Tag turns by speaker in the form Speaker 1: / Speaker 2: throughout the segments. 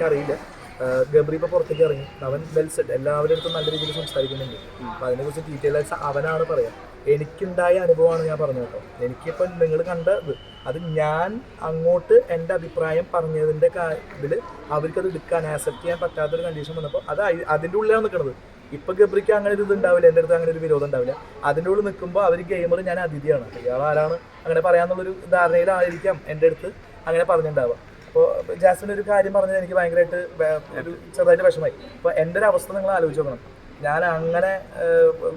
Speaker 1: എനിക്കറിയില്ല ഗബ്രി ഇപ്പോൾ പുറത്തേക്ക് ഇറങ്ങി. അവൻ ബെൽസ് എല്ലാവരുടെ അടുത്തും നല്ല രീതിയിൽ സംസാരിക്കുന്നുണ്ട്. അതിനെ അതിനെക്കുറിച്ച് ഡീറ്റെയിൽ ആയിട്ട് അവനാണ് പറയാം. എനിക്കുണ്ടായ അനുഭവമാണ് ഞാൻ പറഞ്ഞത് കേട്ടോ. എനിക്കിപ്പോൾ നിങ്ങൾ കണ്ടത് അത് ഞാൻ അങ്ങോട്ട് എന്റെ അഭിപ്രായം പറഞ്ഞതിന്റെ ഇതിൽ അവർക്കത് എടുക്കാൻ ആക്സെപ്റ്റ് ചെയ്യാൻ പറ്റാത്തൊരു കണ്ടീഷൻ വന്നപ്പോൾ അത് അതിന്റെ ഉള്ളിലാണ് നിൽക്കുന്നത് ഇപ്പൊ ഗബ്രിക്ക് അങ്ങനെ ഒരു ഇത് ഉണ്ടാവില്ല എന്റെ അടുത്ത് അങ്ങനെ ഒരു വിരോധം ഉണ്ടാവില്ല. അതിന്റെ ഉള്ളിൽ നിൽക്കുമ്പോൾ അവർ ഗെയിമർ ഞാൻ അതിഥിയാണ്. ഇയാൾ ആരാണ് അങ്ങനെ പറയാന്നുള്ളൊരു ധാരണയിലായിരിക്കാം എന്റെ അടുത്ത് അങ്ങനെ പറഞ്ഞിട്ടുണ്ടാവുക. അപ്പോൾ ജാസ്മിൻ ഒരു കാര്യം പറഞ്ഞത് എനിക്ക് ഭയങ്കരമായിട്ട് ഒരു ചെറുതായിട്ട് വിഷമായി അപ്പോൾ എന്റെ ഒരു അവസ്ഥ നിങ്ങൾ ആലോചിച്ച് നോക്കണം. ഞാൻ അങ്ങനെ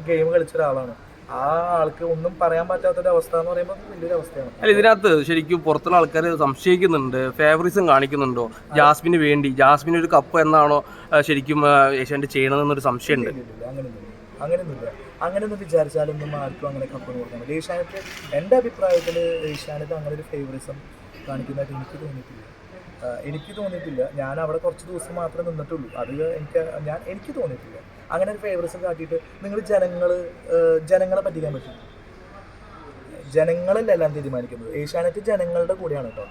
Speaker 1: ഗെയിം കളിച്ച ഒരാളാണ്. ആ ആൾക്ക് ഒന്നും പറയാൻ പറ്റാത്തൊരു അവസ്ഥ എന്ന് പറയുമ്പോൾ വലിയൊരു അവസ്ഥയാണ്.
Speaker 2: അല്ല ഇതിനകത്ത് ശരിക്കും പുറത്തുള്ള ആൾക്കാർ സംശയിക്കുന്നുണ്ട് ഫേവറിസം കാണിക്കുന്നുണ്ടോ? ജാസ്മിന് വേണ്ടി ജാസ്മിൻ ഒരു കപ്പ് എന്നാണോ ശരിക്കും ഏഷ്യാന്റെ ചെയ്യണമെന്നൊരു സംശയമുണ്ട്.
Speaker 1: അങ്ങനെയൊന്നുമില്ല. അങ്ങനെയൊന്നുമില്ല. അങ്ങനെയൊന്നും വിചാരിച്ചാലൊന്നും ആർക്കും അങ്ങനെ കപ്പ് കൊടുക്കാൻ പറ്റില്ല. ഏഷ്യാനെറ്റ് എന്റെ അഭിപ്രായത്തിൽ ഏഷ്യാനെറ്റ് അങ്ങനെ ഒരു ഫേവറിസം കാണിക്കുന്നതായിട്ട് എനിക്ക് തോന്നിയിട്ടില്ല. എനിക്ക് തോന്നിയിട്ടില്ല. ഞാൻ അവിടെ കുറച്ച് ദിവസം മാത്രമേ നിന്നിട്ടുള്ളൂ. അത് എനിക്ക് ഞാൻ എനിക്ക് തോന്നിയിട്ടില്ല. അങ്ങനെ ഒരു ഫേവറിസം കാട്ടിയിട്ട് നിങ്ങൾ ജനങ്ങൾ ജനങ്ങളെ പറ്റിക്കാൻ പറ്റും ജനങ്ങളല്ല എല്ലാം തീരുമാനിക്കുന്നത്. ഏഷ്യാനെറ്റ് ജനങ്ങളുടെ കൂടെയാണ് കേട്ടോ.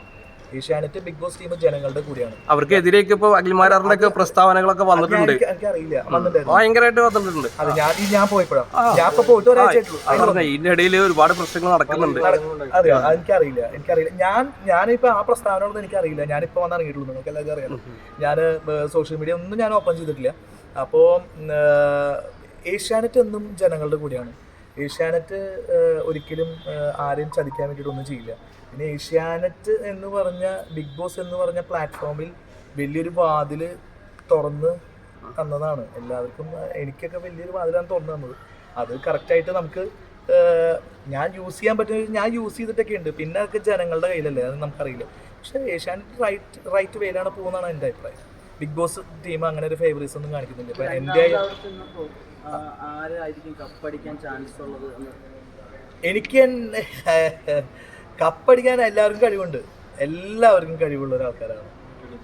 Speaker 1: ഏഷ്യാനെറ്റ് ബിഗ് ബോസ് ടീം ജനങ്ങളുടെ കൂടിയാണ്.
Speaker 2: അവർക്കെതിരെയൊക്കെ ഇപ്പൊ അഖിൽമാരാറിന്റെ ഒക്കെ പ്രസ്താവനകളൊക്കെ വന്നിട്ടുണ്ട്.
Speaker 1: എനിക്ക് എനിക്കറിയില്ല
Speaker 2: ഭയങ്കരമായിട്ട് വന്നിട്ടുണ്ട്.
Speaker 1: അത് ഞാൻ ഞാൻ പോയപ്പോഴാണ് ഞാൻ ഇപ്പൊ പോയിട്ട് ഒരാഴ്ച ആയിട്ടുള്ളൂ.
Speaker 2: അത് പറഞ്ഞ ഇതിന്റെ ഇടയിൽ ഒരുപാട് പ്രശ്നങ്ങൾ നടക്കുന്നുണ്ട്.
Speaker 1: അതെയോ? എനിക്കറിയില്ല എനിക്കറിയില്ല ഞാൻ ഞാനിപ്പോ ആ പ്രസ്താവനകളൊന്നും എനിക്കറിയില്ല ഞാനിപ്പോ വന്നിറങ്ങിയിട്ടുള്ളൂ നിങ്ങൾക്ക് എല്ലാവർക്കും അറിയാം ഞാൻ സോഷ്യൽ മീഡിയ ഒന്നും ഞാൻ ഓപ്പൺ ചെയ്തിട്ടില്ല. അപ്പോൾ ഏഷ്യാനെറ്റ് എന്നും ജനങ്ങളുടെ കൂടെയാണ്. ഏഷ്യാനെറ്റ് ഒരിക്കലും ആരെയും ചതിക്കാൻ വേണ്ടിയിട്ടൊന്നും ചെയ്യില്ല. പിന്നെ ഏഷ്യാനെറ്റ് എന്ന് പറഞ്ഞ ബിഗ് ബോസ് എന്ന് പറഞ്ഞ പ്ലാറ്റ്ഫോമിൽ വലിയൊരു വാതിൽ തുറന്ന് തന്നതാണ്. എല്ലാവർക്കും എനിക്കൊക്കെ വലിയൊരു വാതിലാണ് തുറന്നു തന്നത്. അത് കറക്റ്റായിട്ട് നമുക്ക് ഞാൻ യൂസ് ചെയ്യാൻ പറ്റുന്ന ഞാൻ യൂസ് ചെയ്തിട്ടൊക്കെ ഉണ്ട്. പിന്നെ അതൊക്കെ ജനങ്ങളുടെ കയ്യിലല്ലേ അത് നമുക്കറിയില്ല. പക്ഷേ ഏഷ്യാനെറ്റ് റൈറ്റ് റൈറ്റ് വേയിലാണ് പോകുന്നതാണ് എന്റെ അഭിപ്രായം. ബിഗ് ബോസ് ടീം അങ്ങനെ ഒരു ഫേവറേറ്റ്സ് ഒന്നും കാണിക്കുന്നില്ല. ഇപ്പൊ എന്റെ
Speaker 3: ആരായിരിക്കും കപ്പടിക്കാൻ ചാൻസ് ഉള്ളത്
Speaker 1: എനിക്ക് എന്നെ- കപ്പടിക്കാൻ എല്ലാവർക്കും കഴിവുണ്ട്. എല്ലാവർക്കും കഴിവുള്ള ഒരാൾക്കാരാണ്.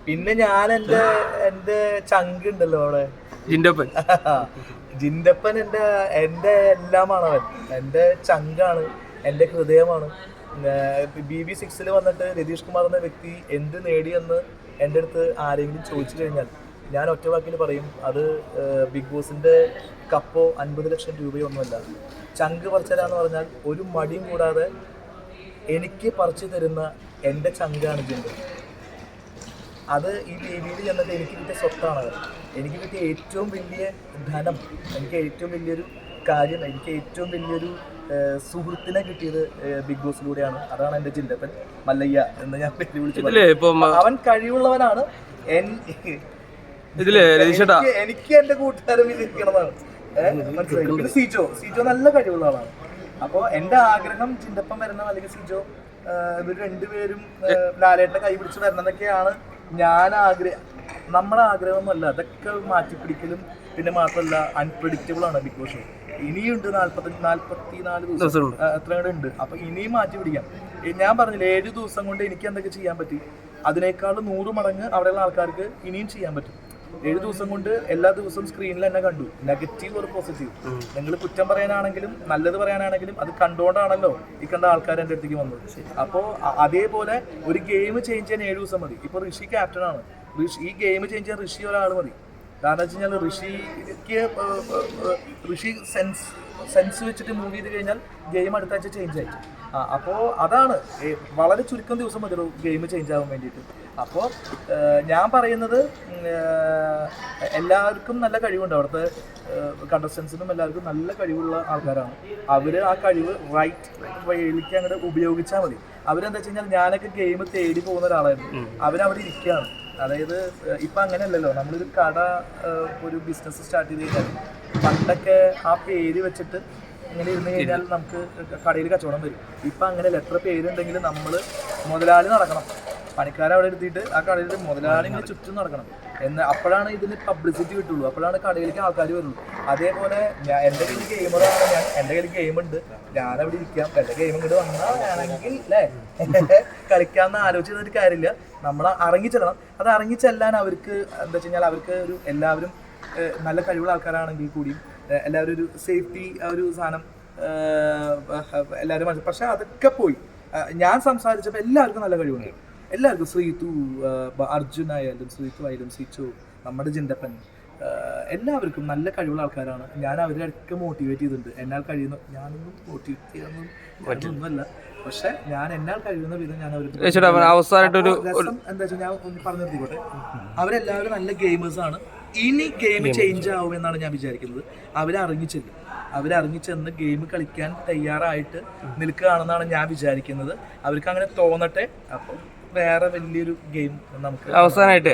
Speaker 1: പിന്നെ ഞാൻ എന്റെ എന്റെ ചങ്ക് ഉണ്ടല്ലോ അവിടെ.
Speaker 2: ജിൻഡപ്പൻ.
Speaker 1: ജിൻഡപ്പൻ എന്റെ എന്റെ എല്ലാമാണ് അവൻ. എന്റെ ചങ്കാണ് എന്റെ ഹൃദയമാണ്. ബി ബി സിക്സിൽ വന്നിട്ട് രതീഷ് കുമാർ എന്ന വ്യക്തി എന്ത് നേടിയെന്ന് എന്റെ അടുത്ത് ആരെങ്കിലും ചോദിച്ചു കഴിഞ്ഞാൽ ഞാൻ ഒറ്റ വാക്കിൽ പറയും അത് ബിഗ് ബോസിന്റെ കപ്പോ അൻപത് ലക്ഷം രൂപയോ ഒന്നുമല്ല. ചങ്ക് പറിച്ചരാന്ന് പറഞ്ഞാൽ ഒരു മടിയും കൂടാതെ എനിക്ക് പറിച്ചു തരുന്ന എന്റെ ചങ്കാണ് ജിൻഡു. അത് ഈ ബേബിയിൽ ചെന്നിട്ട് എനിക്ക് കിട്ടിയ സ്വത്താണ് എനിക്ക് കിട്ടിയ ഏറ്റവും വലിയ ധനം എനിക്ക് ഏറ്റവും വലിയൊരു കാര്യം എനിക്ക് ഏറ്റവും വലിയൊരു സുഹൃത്തിനെ കിട്ടിയത് ബിഗ് ബോസിലൂടെയാണ്. അതാണ് എന്റെ ചിന്തപ്പൻ മല്ലയ്യ എന്ന് ഞാൻ വിളിച്ചു അവൻ കഴിവുള്ളവനാണ്. എൻ-
Speaker 2: ഇതിൽ രതീഷേട്ടാ.
Speaker 1: എനിക്ക് എന്റെ കൂട്ടുകാരും കൂട്ടുകാരൻ ഇരിക്കണതാണ്. മനസ്സിലായി. പിന്നെ സിജോ. സിജോ നല്ല കഴിവുള്ള ആളാണ്. അപ്പോൾ എന്റെ ആഗ്രഹം ചിന്തപ്പം വരണം അല്ലെങ്കിൽ സിജോ ഇവർ രണ്ടുപേരും ലാലേട്ടനെ കൈ പിടിച്ച് വരണം എന്നൊക്കെയാണ് ഞാൻ ആഗ്രഹം നമ്മുടെ ആഗ്രഹമൊന്നുമല്ല. അതൊക്കെ മാറ്റിപ്പിടിക്കലും പിന്നെ മാത്രമല്ല അൺപ്രഡിക്റ്റബിൾ ആണ് ബിഗ് ബോസ് ഷോ ഇനിയുണ്ട് നാല്പത്തഞ്ച് നാല്പത്തി നാല് ദിവസം. എത്ര കൂടെ ഉണ്ട്. അപ്പൊ ഇനിയും മാറ്റി പിടിക്കാം ഞാൻ പറഞ്ഞില്ല ഏഴ് ദിവസം കൊണ്ട് എനിക്ക് എന്തൊക്കെ ചെയ്യാൻ പറ്റി? അതിനേക്കാൾ നൂറ് മടങ്ങ് അവിടെയുള്ള ആൾക്കാർക്ക് ഇനിയും ചെയ്യാൻ പറ്റും. ഏഴ് ദിവസം കൊണ്ട് എല്ലാ ദിവസവും സ്ക്രീനിൽ എന്നെ കണ്ടു. നെഗറ്റീവ് ഒരു പോസിറ്റീവ് നിങ്ങൾ കുറ്റം പറയാനാണെങ്കിലും നല്ലത് പറയാനാണെങ്കിലും അത് കണ്ടുകൊണ്ടാണല്ലോ ഈ കണ്ട ആൾക്കാർ എന്റെ അടുത്തേക്ക് വന്നത്. അപ്പോൾ അതേപോലെ ഒരു ഗെയിം ചേഞ്ച് ചെയ്യാൻ ഏഴ് ദിവസം മതി. ഇപ്പോൾ ഋഷി ക്യാപ്റ്റനാണ് ഋഷി ഈ ഗെയിം ചേഞ്ച് ചെയ്യാൻ ഋഷി ഒരാൾ മതി. കാരണം വെച്ച് കഴിഞ്ഞാൽ ഋഷിക്ക് ഋഷി സെൻസ് സെൻസ് വെച്ചിട്ട് മൂവ് ചെയ്ത് കഴിഞ്ഞാൽ ഗെയിം അടുത്താഴ്ച ചേഞ്ച് ആയിട്ട് അപ്പോൾ അതാണ്. വളരെ ചുരുക്കം ദിവസം മതി ഗെയിം ചേഞ്ച് ആവാൻ വേണ്ടിയിട്ട്. അപ്പോൾ ഞാൻ പറയുന്നത് എല്ലാവർക്കും നല്ല കഴിവുണ്ട്. അവിടുത്തെ കണ്ടസ്റ്റൻസിനും എല്ലാവർക്കും നല്ല കഴിവുള്ള ആൾക്കാരാണ്. അവർ ആ കഴിവ് റൈറ്റ് വഴിയിലേക്ക് അങ്ങോട്ട് ഉപയോഗിച്ചാൽ മതി. അവരെന്താ വെച്ച് കഴിഞ്ഞാൽ ഞാനൊക്കെ ഗെയിം തേടി പോകുന്ന ഒരാളായിരുന്നു. അവരവിടെ ഇരിക്കുകയാണ്. അതായത് ഇപ്പം ഇപ്പൊ അങ്ങനെയല്ലല്ലോ. നമ്മളൊരു കട ഒരു ബിസിനസ് സ്റ്റാർട്ട് ചെയ്ത് കഴിഞ്ഞാൽ പണ്ടൊക്കെ ആ പേര് വെച്ചിട്ട് ഇങ്ങനെ ഇരുന്ന് കഴിഞ്ഞാൽ നമുക്ക് കടയിൽ കച്ചവടം വരും. ഇപ്പം അങ്ങനെ ലെറ്റർ പേരുണ്ടെങ്കിലും നമ്മൾ മുതലാളി നടക്കണം. പണിക്കാരെ അവിടെ എടുത്തിട്ട് ആ കടയിൽ മുതലാളി ഇങ്ങനെ ചുറ്റും നടക്കണം. എന്ന് അപ്പോഴാണ് ഇതിന് പബ്ലിസിറ്റി കിട്ടുള്ളൂ. അപ്പോഴാണ് കടയിലേക്ക് ആൾക്കാർ വരുള്ളൂ. അതേപോലെ ഞാൻ എന്റെ കയ്യിൽ ഗെയിമറാണ് ഞാൻ. എന്റെ കയ്യിൽ ഗെയിം ഉണ്ട്. ഞാനവിടെ ഇരിക്കാം. എന്റെ ഗെയിം ഇങ്ങോട്ട് വന്നാൽ വേണമെങ്കിൽ അല്ലേ കളിക്കാമെന്ന് ആലോചിച്ചിട്ട് ഒരു കാര്യമില്ല നമ്മൾ ഇറങ്ങിച്ചെല്ലണം അത് ഇറങ്ങിച്ചെല്ലാൻ അവർക്ക് എന്താ വെച്ച് കഴിഞ്ഞാൽ അവർക്ക് ഒരു എല്ലാവരും നല്ല കഴിവുള്ള ആൾക്കാരാണെങ്കിൽ കൂടിയും എല്ലാവരും ഒരു സേഫ്റ്റി ആ ഒരു സാധനം എല്ലാവരും പക്ഷെ അതൊക്കെ പോയി. ഞാൻ സംസാരിച്ചപ്പോൾ എല്ലാവർക്കും നല്ല കഴിവുണ്ട് എല്ലാവർക്കും ശ്രീതു അർജുൻ ആയാലും ശ്രീതു ആയാലും സിച്ചു നമ്മുടെ ജിന്തപ്പൻ എല്ലാവർക്കും നല്ല കഴിവുള്ള ആൾക്കാരാണ്. ഞാൻ അവരെ ഒക്കെ മോട്ടിവേറ്റ് ചെയ്തിട്ടുണ്ട്. എന്നാൽ കഴിയുന്ന ഞാനൊന്നും മോട്ടിവേറ്റ് ചെയ്യാനൊന്നും ഒന്നുമല്ല പക്ഷെ ഞാൻ എന്നാൽ കഴിയുന്ന വിധം ഞാൻ
Speaker 2: അവർ
Speaker 1: അവസാനമായിട്ട് ഒരു എന്താ വെച്ചാൽ ഞാൻ ഒന്ന് പറഞ്ഞു നിർത്തിക്കോട്ടെ. അവരെല്ലാവരും നല്ല ഗെയിമേഴ്സ് ആണ്. ഇനി ഗെയിം ചേഞ്ച് ആവും എന്നാണ് ഞാൻ വിചാരിക്കുന്നത്. അവരറിഞ്ഞിച്ചെല്ലും അവരറിഞ്ഞിച്ചെന്ന് ഗെയിം കളിക്കാൻ തയ്യാറായിട്ട് നിൽക്കുകയാണെന്നാണ് ഞാൻ വിചാരിക്കുന്നത്. അവർക്ക് അങ്ങനെ തോന്നട്ടെ. അപ്പോൾ വേറെ വലിയൊരു ഗെയിം നമുക്ക്
Speaker 2: അവസാനമായിട്ട്